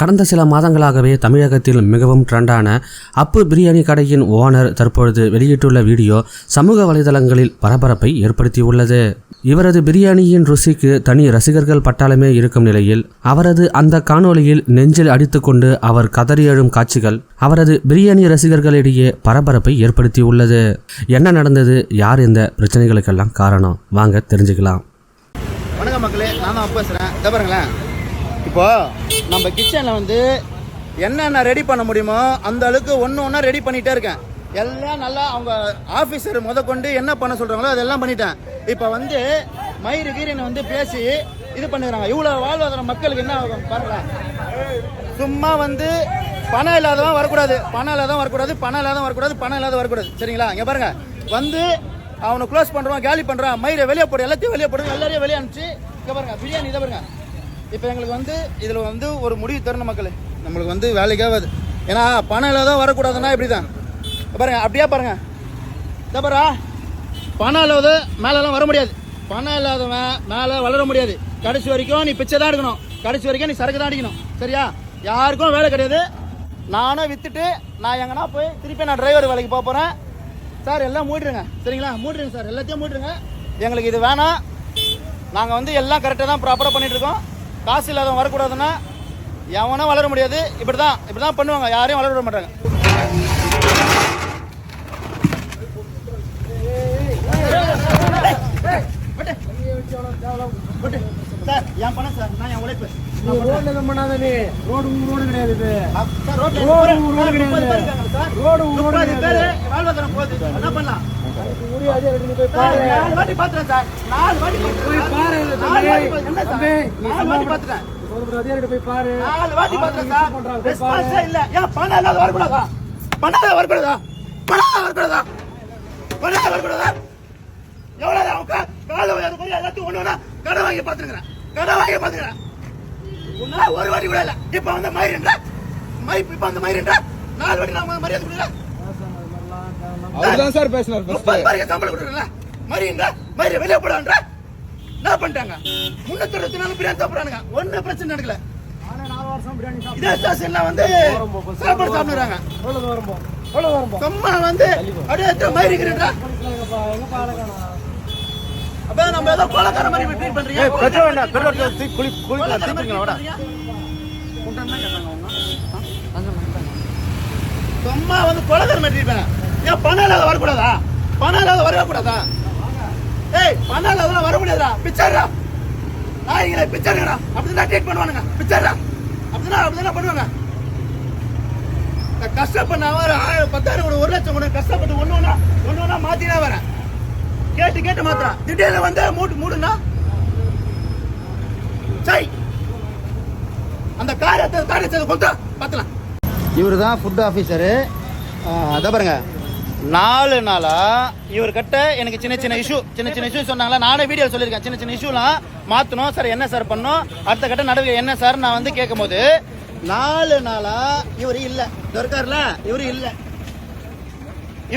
கடந்த சில மாதங்களாகவே தமிழகத்தில் மிகவும் ட்ரெண்டான அப்பு பிரியாணி கடையின் ஓனர் தற்பொழுது வெளியிட்டுள்ள வீடியோ சமூக வலைதளங்களில் பரபரப்பை ஏற்படுத்தியுள்ளது. இவரது பிரியாணியின் ருசிக்கு தனி ரசிகர்கள் பட்டாளமே இருக்கும் நிலையில் அவரது அந்த காணொளியில் நெஞ்சில் அடித்துக்கொண்டு அவர் கதறி எழும் காட்சிகள் அவரது பிரியாணி ரசிகர்களிடையே பரபரப்பை ஏற்படுத்தியுள்ளது. என்ன நடந்தது யார் இந்த பிரச்சனைகளுக்கெல்லாம் காரணம்? வாங்க தெரிஞ்சுக்கலாம். வணக்கம் மக்களே நான் தான் பேசுகிறேன் பாருங்களேன். இப்போ நம்ம கிச்சனில் வந்து என்னென்ன ரெடி பண்ண முடியுமோ அந்த அளவுக்கு ஒன்று ஒன்றா ரெடி பண்ணிகிட்டே இருக்கேன். எல்லாம் நல்லா அவங்க ஆஃபீஸர் முத கொண்டு என்ன பண்ண சொல்கிறாங்களோ அதெல்லாம் பண்ணிட்டேன். இப்போ வந்து மயிறு கீரனை வந்து பேசி இது பண்ணுறாங்க இவ்வளோ வாழ்வாதார மக்களுக்கு என்ன ஆகும் பாருங்களேன் சும்மா வந்து பணம் இல்லாதவன் வரக்கூடாது. பணம் இல்லாதவன் வரக்கூடாது. பணம் இல்லாதவன் வரக்கூடாது. பணம் இல்லாத வரக்கூடாது. சரிங்களா? இங்கே பாருங்க. வந்து அவனை க்ளோஸ் பண்ணுறான் காலி பண்ணுறான் மயிரை வெளியே போடு. எல்லாத்தையும் வெளியே போடுறது எல்லாரையும் வெளியே அனுப்பிச்சு இங்கே பாருங்க. பிரியாணி இதை பாருங்க. இப்போ எங்களுக்கு வந்து இதில் வந்து ஒரு முடிவு தரணும் மக்களே. நம்மளுக்கு வந்து வேலைக்காகாது ஏன்னா பணம் இல்லாத வரக்கூடாதுன்னா இப்படி தான் பாருங்க அப்படியே பாருங்க. தப்பரா பணம் இல்லாத மேலெல்லாம் வர முடியாது. பணம் இல்லாதவன் மேலே வளர முடியாது. கடைசி வரைக்கும் நீ பிச்சை தான் எடுக்கணும். கடைசி வரைக்கும் நீ சரக்கு தான் அடிக்கணும். சரியா? யாருக்கும் வேலை கிடையாது. நானும் வித்துட்டு நான் எங்கன்னா போய் திருப்பி நான் டிரைவர் வேலைக்கு போக போகிறேன் சார் எல்லாம் மூடிடுங்க. சரிங்களா? மூடிடுங்க சார். எல்லாத்தையும் மூடிடுங்க. எங்களுக்கு இது வேணாம். நாங்கள் வந்து எல்லாம் கரெக்டாக தான் ப்ராப்பராக பண்ணிகிட்ருக்கோம் இருக்கோம். காசு இல்லாதவன் வரக்கூடாதுன்னா எவனும் வளர முடியாது. இப்படி தான் இப்படி தான் பண்ணுவாங்க. யாரையும் வளர விட மாட்டாங்க சார் என் பணம் சார் நான் என் உழைப்பு ரோட்ல இதை பண்ணாத நீ ரோடு ரோடு கிடையாது இது ரோடு ரோடு கிடையாது. ரோடு ரோடு கிடையாது. வாழ்வாதாரம் போகுது. என்ன பண்ணலாம்? வாட்டி பார்த்துட்டேன் சார். நாலு வாட்டி போய். பாரு என்ன சார்? நாலு வாட்டி விட- பார்த்துட்டேன். ஒரு அதிகாரிகிட்ட போய் பாரு நாலு வாட்டி ஆள் பார்த்துட்டேன் யூஸ் சார். பண்றாங்க, போய் ரெஸ்பான்ஸே பாரு. இல்ல. ஏன் பணம் இல்லாத வரக்கூடாதா? பணம் இல்லாத வரக்கூடாதா? பணம் இல்லாத வரக்கூடாதா? பணம் இல்லாத வரக்கூடாதா? எவ்வளவு நேரம் உட்கா- காலை வையாத மாதிரி எல்லாத்தையும் ஒண்ணு ஒண்ணா கடன் வாங்கி பார்த்துருக்கிறேன். கடன் வாங்கி பார்த்துக்கிறேன். உன்னால ஒரு வாட்டி கூட இல்ல. இப்ப வந்து மயிருன்ற மை இப்ப வந்து மயிருன்ற நாலு வாட்டி நான் மரியாதை கொடுக்கல அவர்தான் சார் பேசினார் முப்பது பேருக்கு சம்பளம் கொடுக்குறல மரியுங்க மரிய வெளியே போடான்ற? என்ன பண்ணிட்டாங்க? முன்னூத்தி அறுபத்தி நாலு பிரியாணி சாப்பிடுறானுங்க. ஒன்னும் பிரச்சனை நடக்கல. நானே நாலு வருஷம் பிரியாணி சாப்பிட்டேன். இதே ஸ்டேஷன்ல வந்து சாப்பாடு சாப்பிடுறாங்க? சும்மா வந்து அப்படியே மயிருக்கிறா நம்ம ஏதோ கொலக்கார மாதிரி ட்ரீட் பண்றீங்க? பெட்ரோல் வேண்டாம். பெட்ரோல் குளி குளிக்கலாம் தீர்த்துக்கலாம் விட சும்மா வந்து கொலக்கார மாதிரி ட்ரீட் பண்ண. ஏன் பணம் இல்லாத வரக்கூடாதா? பணம் இல்லாத வரக்கூடாதா ஏய் பணம் இல்லாத வர முடியாதா பிச்சாரா நாய்களை பிச்சாருங்கடா அப்படிதான் ட்ரீட் பண்ணுவானுங்க. பிச்சாரா அப்படிதான் அப்படிதான் பண்ணுவாங்க. நான் கஷ்டப்பட்ட ஒரு ஆயிரம் பத்தாயிரம் கூட ஒரு லட்சம் கூட கஷ்டப்பட்டு ஒண்ணு ஒண்ணா ஒண்ணு ஒண்ணா மாத்தினா வரேன். கேட்டு கேட்டு மாத்திரம் திடீர்னு வந்து மூட்டு மூடுனா? சரி அந்த காரியத்தை காரியத்தை கொண்டு பார்த்தலாம் இவர் தான் ஃபுட் ஆஃபீஸரு அதை பாருங்க. நாலு நாளா இவர்கிட்ட எனக்கு சின்ன சின்ன இஷ்யூ சின்ன சின்ன இஷ்யூ சொன்னாங்களா? நானே வீடியோ சொல்லியிருக்கேன். சின்ன சின்ன இஷ்யூலாம் மாற்றணும் சார் என்ன சார் பண்ணணும்? அடுத்த கட்ட நடவடிக்கை என்ன சார் நான் வந்து கேட்கும்போது நாலு நாளா இவர் இல்லை. இருக்கார்ல இவர் இல்லை.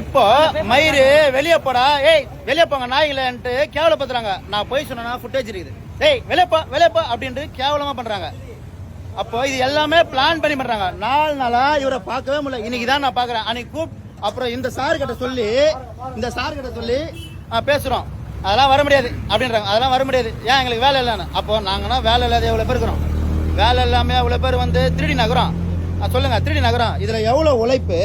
இப்போ மயிறு வெளியே போடா. ஏய் வெளியே போங்க நாய்களேன்ட்டு கேவலப்படுத்துறாங்க நான் போய் சொன்னா ஃபுட்டேஜ் இருக்குது. ஏய் வெளியப்பா வெளியப்பா அப்படின்ட்டு கேவலமா பண்றாங்க. அப்போ இது எல்லாமே பிளான் பண்ணி பண்றாங்க. நாலு நாளா இவரை பார்க்கவே முடியல. இன்னைக்கு தான் நான் பாக்குறேன் அன்னைக்கு கூப் அப்புறம் இந்த சார் கிட்ட சொல்லி இந்த சார் கிட்ட சொல்லி பேசுறோம். அதெல்லாம் வர முடியாது அப்படின்றாங்க. அதெல்லாம் வர முடியாது. ஏன் எங்களுக்கு வேலை இல்லைன்னு? அப்போ நாங்கன்னா வேலை இல்லாத எவ்வளோ பேர் இருக்கிறோம்? வேலை இல்லாமல் எவ்வளோ பேர் வந்து திருடி நகரம்? சொல்லுங்க திருடி நகரம். இதில் எவ்வளோ உழைப்பு?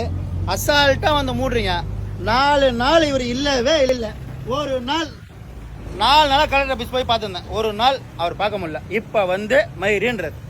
அசால்ட்டாக வந்து மூடுறீங்க. நாலு நாள் இவர் இல்லவே இல்லை. ஒரு நாள் நாலு நாளாக கலெக்டர் ஆஃபீஸ் போய் பார்த்துருந்தேன். ஒரு நாள் அவர் பார்க்க முடியல. இப்போ வந்து மயிரின்றது.